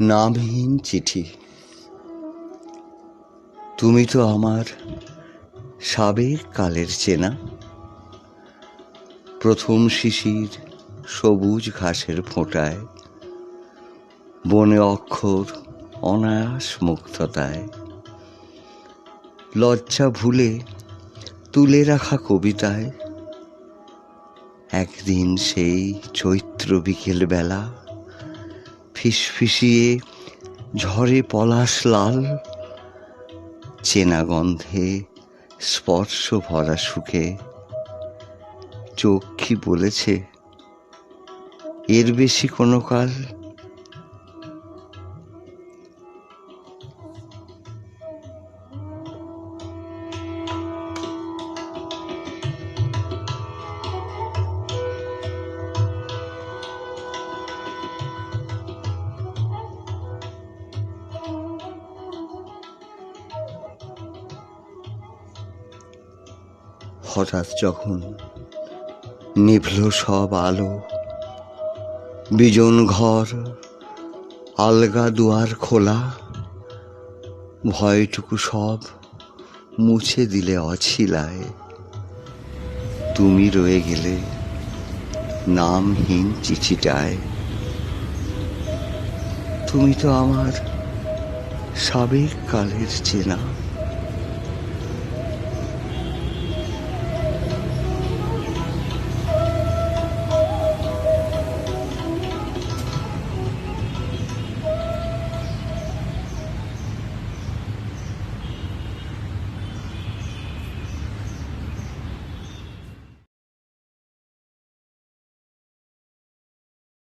নামহীন চিঠি। তুমি তো আমার সাবেক কালের চেনা। প্রথম শিশির সবুজ ঘাসের ফোঁটায়, বনে অক্ষর অনায়াস মুক্ততায়। লজ্জা ভুলে তুলে রাখা কবিতায়, একদিন সেই চৈত্র বিকেল বেলা ফিসফিসিয়ে ঝরে পলাশ লাল, চেনা গন্ধে স্পর্শ ভরা সুখে। চোখ কি বলেছে? এর বেশি কোনো কাল হঠাৎ যখন নিভল সব আলো, বিজন ঘর, আলগা দুয়ার খোলা, ভয়টুকু সব মুছে দিলে অছিলায়। তুমি রয়ে গেলে নামহীন চিঠিটায়। তুমি তো আমার সাবেক কালের চেনা।